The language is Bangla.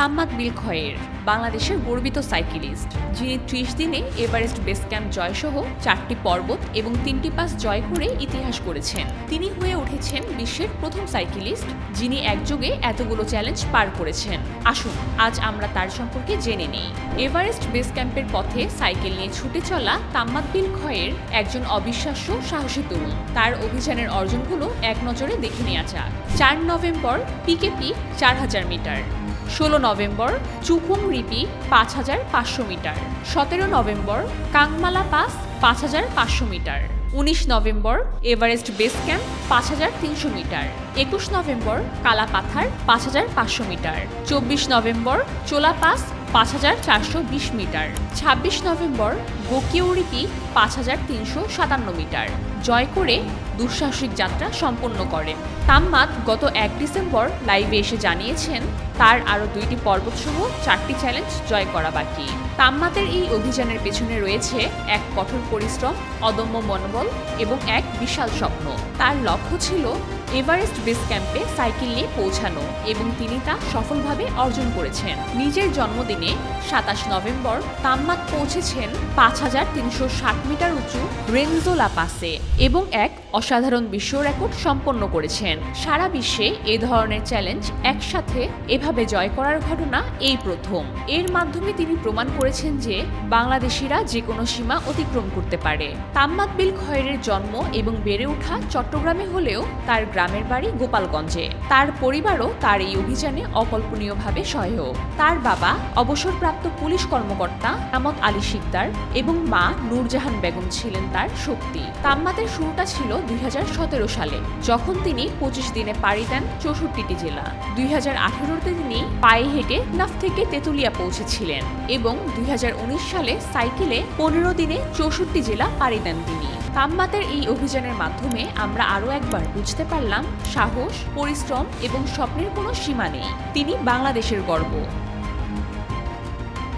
তাম্মাদ বিল খয়ের বাংলাদেশের গর্বিত সাইকেলিস্ট, যিনি ত্রিশ দিনে এভারেস্ট বেস ক্যাম্প জয়সহ চারটি পর্বত এবং তিনটি পাস জয় করে ইতিহাস করেছেন। তিনি হয়ে উঠেছেন বিশ্বের প্রথম সাইকেলিস্ট, যিনি একযোগে এতগুলো চ্যালেঞ্জ পার করেছেন। আসুন, আজ আমরা তার সম্পর্কে জেনে নিই। এভারেস্ট বেস ক্যাম্পের পথে সাইকেল নিয়ে ছুটে চলা তাম্মাদ বিল খয়ের একজন অবিশ্বাস্য সাহসী তরুণ। তার অভিযানের অর্জনগুলো এক নজরে দেখে নেওয়া যাক। চার নভেম্বর, পিকেপি, চার হাজার মিটার। ষোলো নভেম্বর, চুকুম রিপি পাঁচ হাজার পাঁচশো মিটার। সতেরো নভেম্বর, কাংমালা পাস পাঁচ হাজার পাঁচশো মিটার। উনিশ নভেম্বর, এভারেস্ট বেস ক্যাম্প পাঁচ হাজার তিনশো মিটার। একুশ নভেম্বর, কালাপাথার পাঁচ হাজার পাঁচশো মিটার। চব্বিশ নভেম্বর, চোলা পাস পাঁচ হাজার চারশো বিশ মিটার। ছাব্বিশ নভেম্বর গোকিউরিপি পাঁচ হাজার তিনশো সাতান্ন মিটার। জয় করে দুঃসাহসিক যাত্রা সম্পন্ন করেন। তাম্মাত গত এক ডিসেম্বর লাইভে এসে জানিয়েছেন, তার আরও দুইটি পর্বতসহ চারটি চ্যালেঞ্জ জয় করা বাকি। তাম্মাতের এই অভিযানের পেছনে রয়েছে এক কঠোর পরিশ্রম, অদম্য মনোবল এবং এক বিশাল স্বপ্ন। তার লক্ষ্য ছিল এভারেস্ট বেস ক্যাম্পে সাইকেল নিয়ে পৌঁছানো এবং তিনি তা সফলভাবে অর্জন করেছেন। নিজের জন্মদিনে সাতাশ নভেম্বর তাম্মাদ পৌঁছেছেন পাঁচ হাজার তিনশো ষাট মিটার উঁচু রেনজোলা পাসে এবং এক অসাধারণ বিশ্ব রেকর্ড সম্পন্ন করেছেন। সারা বিশ্বে এ ধরনের চ্যালেঞ্জ একসাথে এভাবে জয় করার ঘটনা এই প্রথম। এর মাধ্যমে তিনি প্রমাণ করেছেন যে বাংলাদেশিরা যে কোনো সীমা অতিক্রম করতে পারে। তাম্মাদ বিল খয়েরের জন্ম এবং বেড়ে ওঠা চট্টগ্রামে হলেও তার গ্রামের বাড়ি গোপালগঞ্জে। তার পরিবারও তার এই অভিযানে অকল্পনীয়ভাবে সহায়ক। তার বাবা অবসরপ্রাপ্ত পুলিশ কর্মকর্তা আমত আলী শিকদার এবং মা নূরজাহান বেগম ছিলেন তার শক্তি। তাম্মাদের শুরুটা ছিল দুই হাজার সতেরো সালে, যখন তিনি পঁচিশ দিনে পাড়ি দেন চৌষট্টিটি জেলা। দুই হাজার আঠেরোতে তিনি পায়ে হেঁটে নাফ থেকে তেতুলিয়া পৌঁছেছিলেন এবং দুই হাজার উনিশ সালে সাইকেলে পনেরো দিনে চৌষট্টি জেলা পাড়ি দেন তিনি। তাম্মাতের এই অভিযানের মাধ্যমে আমরা আরও একবার বুঝতে পারলাম সাহস, পরিশ্রম এবং স্বপ্নের কোনো সীমা নেই। তিনি বাংলাদেশের গর্ব।